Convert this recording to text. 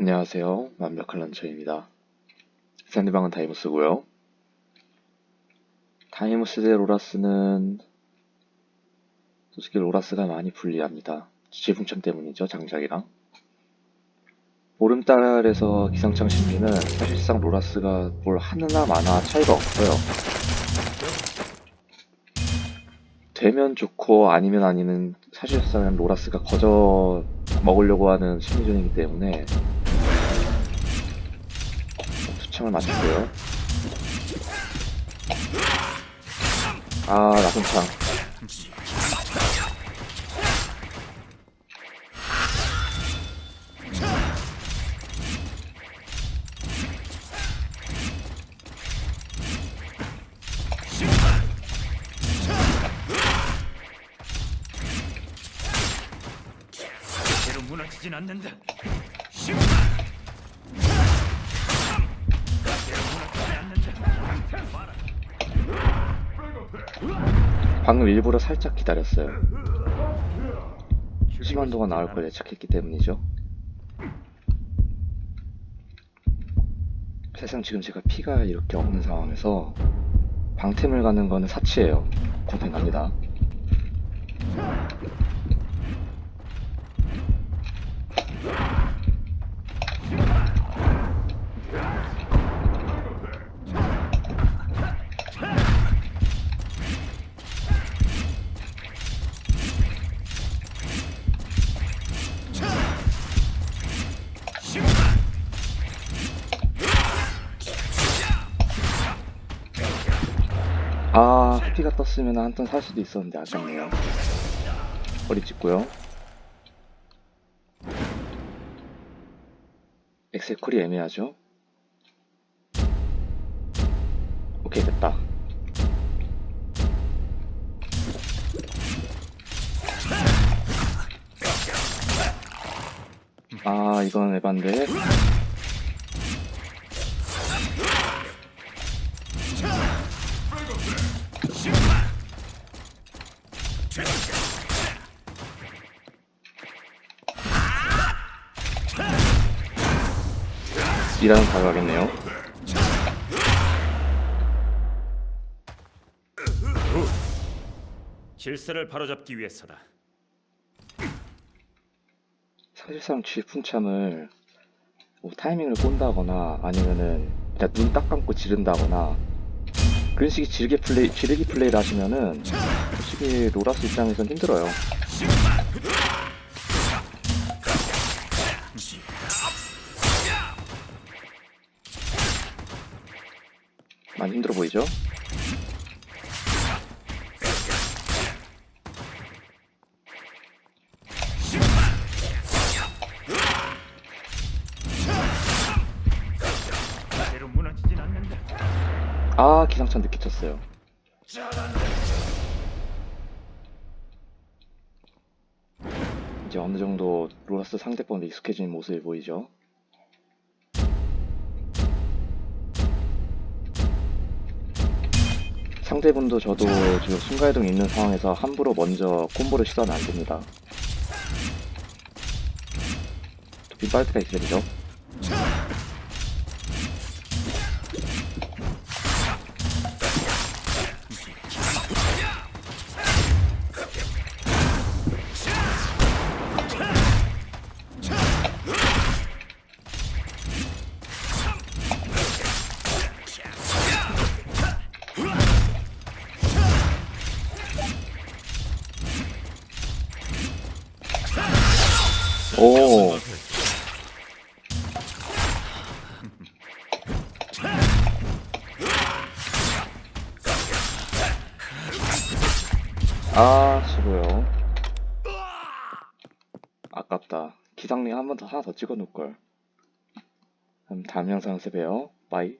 안녕하세요. 완벽한 런처입니다. 샌드방은 다이무스고요. 다이무스 대 로라스는 솔직히 로라스가 많이 불리합니다. 지붕천 때문이죠, 장작이랑. 보름달에서 기상청 심리는 사실상 로라스가 뭘 하느나 마나 차이가 없어요. 되면 좋고 아니면 아니면 사실상 로라스가 거저 먹으려고 하는 심리전이기 때문에 수창을 맞추고요. 아, 나쁜 창. 대로 무너지진 않는다. 방금 일부러 살짝 기다렸어요. 동안 나올 걸 예측했기 때문이죠. 사실상 지금 제가 피가 이렇게 없는 상황에서 방템을 가는 거는 사치예요. 공평합니다. 아, 피가 떴으면 한 턴 살 수도 있었는데 아깝네요. 머리 찍고요. 엑셀콜이 애매하죠? 오케이, 됐다. 아, 이건 에반데. 이라는 가격이네요. 질서를 바로잡기 위해서다. 사실상 쥐풍참을 뭐 타이밍을 꼰다거나 아니면은 그냥 눈 딱 감고 지른다거나 그런 식의 지르게 플레이, 지르기 플레이를 하시면은 솔직히 로라스 입장에선 힘들어요. 많이 힘들어 보이죠? 아 기상천 늦게 쳤어요. 이제 어느 정도 로라스 상대방에 익숙해진 모습이 보이죠. 상대분도 저도 지금 순간이동 있는 상황에서 함부로 먼저 콤보를 시도하면 안 됩니다. 도핑 빠를 때가 있어야죠. 오. 아, 수고요. 아깝다. 기상링 한 번 더 하나 더 찍어 놓을 걸. 그럼 다음 영상에서 봬요. 바이.